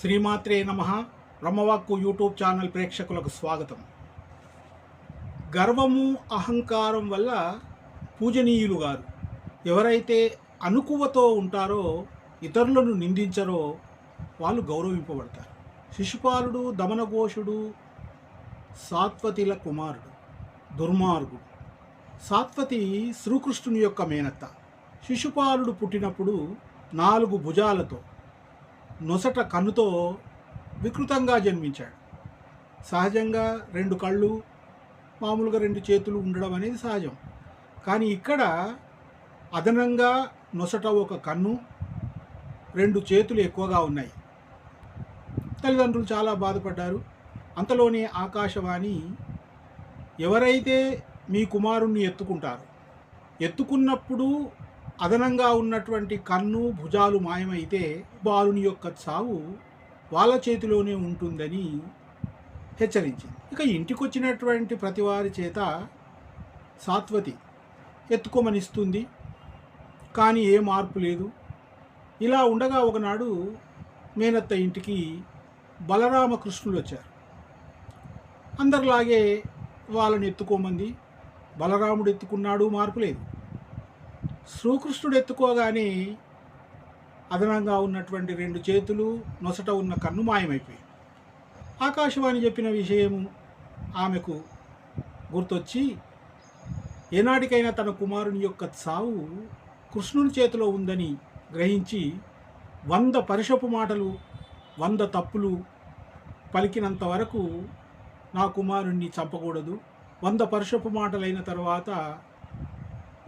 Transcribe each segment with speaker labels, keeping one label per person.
Speaker 1: శ్రీమాత్రే నమ. బ్రహ్మవాక్కు YouTube channel ప్రేక్షకులకు స్వాగతం. గర్వము అహంకారం వల్ల పూజనీయులు గారు ఎవరైతే అనుకువతో ఉంటారో ఇతరులను నిందించరో వాళ్ళు గౌరవింపబడతారు. శిశుపాలుడు దమనఘోషుడు సాత్వతిల కుమారుడు దుర్మార్గుడు. సాత్వతి శ్రీకృష్ణుని యొక్క మేనత్త. శిశుపాలుడు పుట్టినప్పుడు నాలుగు భుజాలతో నొసట కన్నుతో వికృతంగా జన్మించాడు. సహజంగా రెండు కళ్ళు మామూలుగా రెండు చేతులు ఉండడం అనేది సహజం. కానీ ఇక్కడ అదనంగా నొసట ఒక కన్ను రెండు చేతులు ఎక్కువగా ఉన్నాయి. తల్లిదండ్రులు చాలా బాధపడ్డారు. అంతలోనే ఆకాశవాణి ఎవరైతే మీ కుమారుణ్ణి ఎత్తుకుంటారు ఎత్తుకున్నప్పుడు అదనంగా ఉన్నటువంటి కన్ను భుజాలు మాయమైతే బాలుని యొక్క చావు వాళ్ళ చేతిలోనే ఉంటుందని హెచ్చరించింది. ఇక ఇంటికొచ్చినటువంటి ప్రతివారి చేత సాత్వతి ఎత్తుకోమనిస్తుంది. కానీ ఏ మార్పు లేదు. ఇలా ఉండగా ఒకనాడు మేనత్త ఇంటికి బలరామకృష్ణులు వచ్చారు. అందరిలాగే వాళ్ళని ఎత్తుకోమంది. బలరాముడు ఎత్తుకున్నాడు మార్పు లేదు. శ్రీకృష్ణుడు ఎత్తుకోగానే అదనంగా ఉన్నటువంటి రెండు చేతులు నొసట ఉన్న కన్ను మాయమైపోయింది. ఆకాశవాణి చెప్పిన విషయము ఆమెకు గుర్తొచ్చి ఏనాటికైనా తన కుమారుని యొక్క సావు కృష్ణుని చేతిలో ఉందని గ్రహించి వంద పరిషపు మాటలు వంద తప్పులు పలికినంత వరకు నా కుమారుణ్ణి చంపకూడదు. వంద పరుషపు మాటలైన తర్వాత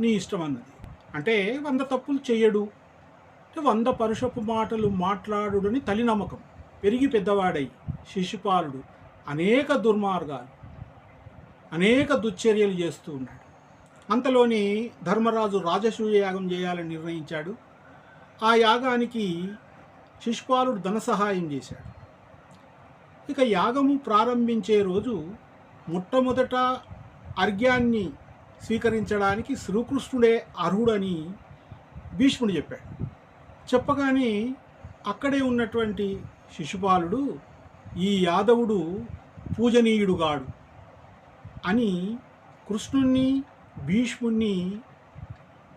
Speaker 1: నీ ఇష్టం అన్నది. అంటే వంద తప్పులు చేయడు వంద పరుషపు మాటలు మాట్లాడుడని తల్లి నమ్మకం పెరిగి పెద్దవాడై శిశుపాలుడు. అనేక దుర్మార్గాలు అనేక దుశ్చర్యలు చేస్తూ ఉన్నాడు. అంతలోని ధర్మరాజు రాజసూయ యాగం చేయాలని నిర్ణయించాడు. ఆ యాగానికి శిశుపాలుడు ధన సహాయం చేశాడు. ఇక యాగము ప్రారంభించే రోజు మొట్టమొదట అర్ఘ్యాన్ని స్వీకరించడానికి శ్రీకృష్ణుడే అర్హుడని భీష్ముడు చెప్పాడు. చెప్పగానే అక్కడే ఉన్నటువంటి శిశుపాలుడు ఈ యాదవుడు పూజనీయుడుగాడు అని కృష్ణుణ్ణి భీష్ముణ్ణి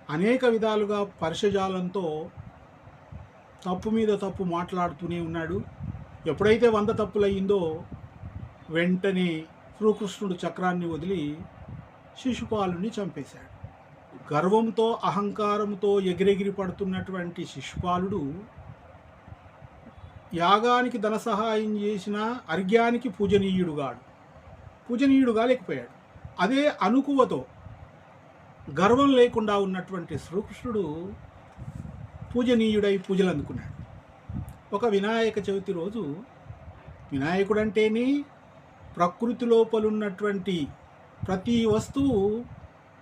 Speaker 1: అనేక విధాలుగా పరిశజాలంతో తప్పు మీద తప్పు మాట్లాడుతూనే ఉన్నాడు. ఎప్పుడైతే వంద తప్పులయ్యిందో వెంటనే శ్రీకృష్ణుడు చక్రాన్ని వదిలి శిశుపాలుని చంపేశాడు. గర్వంతో అహంకారంతో ఎగిరెగిరి పడుతున్నటువంటి శిశుపాలుడు యాగానికి ధన సహాయం చేసిన అర్ఘ్యానికి పూజనీయుడుగాడు. పూజనీయుడుగా లేకపోయాడు. అదే అనుకువతో గర్వం లేకుండా ఉన్నటువంటి శ్రీకృష్ణుడు పూజనీయుడై పూజలు అందుకున్నాడు ఒక వినాయక చవితి రోజు వినాయకుడంటేనే ప్రకృతి లోపలున్నటువంటి ప్రతి వస్తువు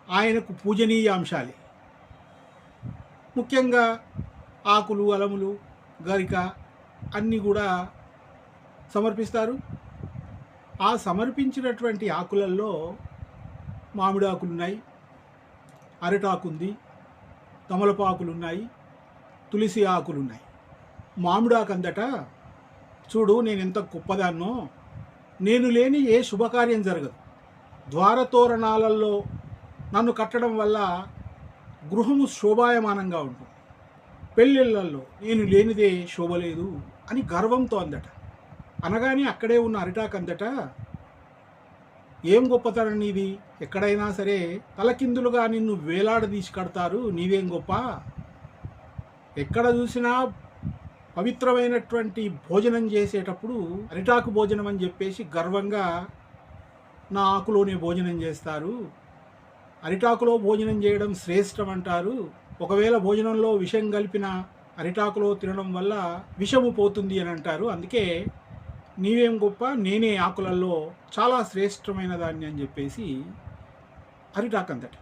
Speaker 1: ఆయనకు పూజనీయ అంశాలే. ముఖ్యంగా ఆకులు అలములు గరిక అన్నీ కూడా సమర్పిస్తారు. ఆ సమర్పించినటువంటి ఆకులలో మామిడి ఉన్నాయి అరటాకు ఉంది తమలపాకులు ఉన్నాయి తులసి ఆకులు ఉన్నాయి మామిడాకు అందట చూడు నేను ఎంత గొప్పదాన్నో నేను లేని ఏ శుభకార్యం జరగదు. ద్వారతోరణాలలో నన్ను కట్టడం వల్ల గృహము శోభాయమానంగా ఉంటుంది. పెళ్ళిళ్ళల్లో నేను లేనిదే శోభలేదు అని గర్వంతో అందట. అనగానే అక్కడే ఉన్న అరిటాకు అందట ఏం గొప్పతనం నీది? ఎక్కడైనా సరే తలకిందులుగా నిన్ను వేలాడదీసి కడతారు నీదేం గొప్ప? ఎక్కడ చూసినా పవిత్రమైనటువంటి భోజనం చేసేటప్పుడు అరిటాకు భోజనం అని చెప్పేసి గర్వంగా నా ఆకులోనే భోజనం చేస్తారు. అరిటాకులో భోజనం చేయడం శ్రేష్టం అంటారు ఒకవేళ భోజనంలో విషం కలిపిన అరిటాకులో తినడం వల్ల విషము పోతుంది అని అంటారు. అందుకే నీవేం గొప్ప నేనే ఆకులలో చాలా శ్రేష్టమైన దాన్ని అని చెప్పేసి అరిటాకు అందట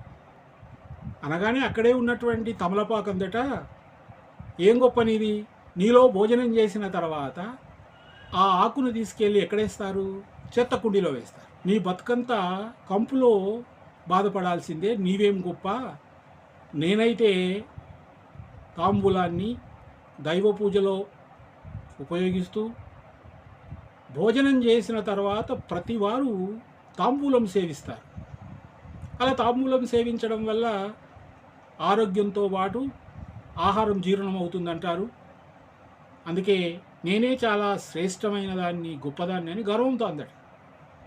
Speaker 1: అనగానే అక్కడే ఉన్నటువంటి తమలపాకు అందట ఏం గొప్ప నీది? నీలో భోజనం చేసిన తర్వాత ఆ ఆకును తీసుకెళ్ళి ఎక్కడేస్తారు చెత్త కుండీలో వేస్తారు. నీ బతుకంతా కంపులో బాధపడాల్సిందే నీవేం గొప్ప? నేనైతే తాంబూలాన్ని దైవ పూజలో ఉపయోగిస్తూ భోజనం చేసిన తర్వాత ప్రతి వారు తాంబూలం సేవిస్తారు. అలా తాంబూలం సేవించడం వల్ల ఆరోగ్యంతో పాటు ఆహారం జీర్ణం అవుతుందంటారు అందుకే నేనే చాలా శ్రేష్టమైన దాన్ని గొప్పదాన్ని అని గర్వంతో అందడు.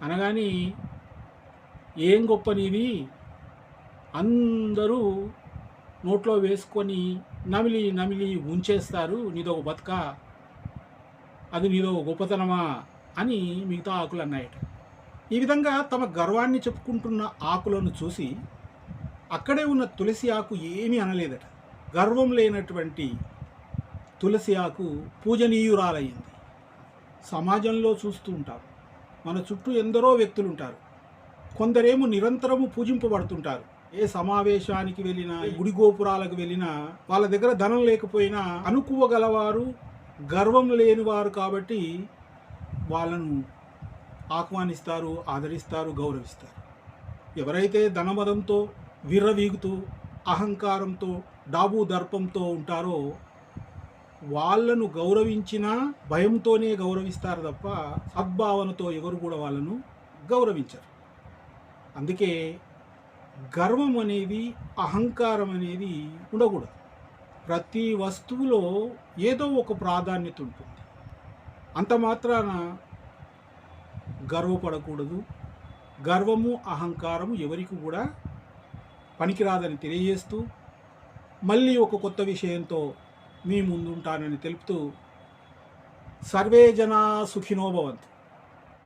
Speaker 1: అనగాని ఏం గొప్ప నీది అందరూ నోట్లో వేసుకొని నమిలి నమిలి ఉంచేస్తారు నీదో ఒక బతుక అది నీదో గొప్పతనమా? అని మిగతా ఆకులు అన్నాయట ఈ విధంగా తమ గర్వాన్ని చెప్పుకుంటున్న ఆకులను చూసి అక్కడే ఉన్న తులసి ఆకు ఏమీ అనలేదట. గర్వం లేనటువంటి తులసి ఆకు పూజనీయురాలయ్యింది సమాజంలో చూస్తూ ఉంటారు మన చుట్టూ ఎందరో వ్యక్తులు ఉంటారు కొందరేమో నిరంతరము పూజింపబడుతుంటారు. ఏ సమావేశానికి వెళ్ళినా గుడి గోపురాలకు వెళ్ళినా వాళ్ళ దగ్గర ధనం లేకపోయినా అనుకువగలవారు గర్వం లేనివారు కాబట్టి వాళ్ళను ఆహ్వానిస్తారు ఆదరిస్తారు గౌరవిస్తారు. ఎవరైతే ధనమదంతో విర్రవీగుతూ అహంకారంతో డాబు దర్పంతో ఉంటారో వాళ్ళను గౌరవించినా భయంతోనే గౌరవిస్తారు తప్ప సద్భావనతో ఎవరు కూడా వాళ్ళను గౌరవించరు. అందుకే గర్వం అనేది అహంకారం అనేది ఉండకూడదు. ప్రతి వస్తువులో ఏదో ఒక ప్రాధాన్యత ఉంటుంది. అంత మాత్రాన గర్వపడకూడదు. గర్వము అహంకారము ఎవరికి కూడా పనికిరాదని తెలియజేస్తూ మళ్ళీ ఒక కొత్త విషయంతో మీ ముందుంటానని తెలుపుతూ సర్వే జనా సుఖినో భవంతు.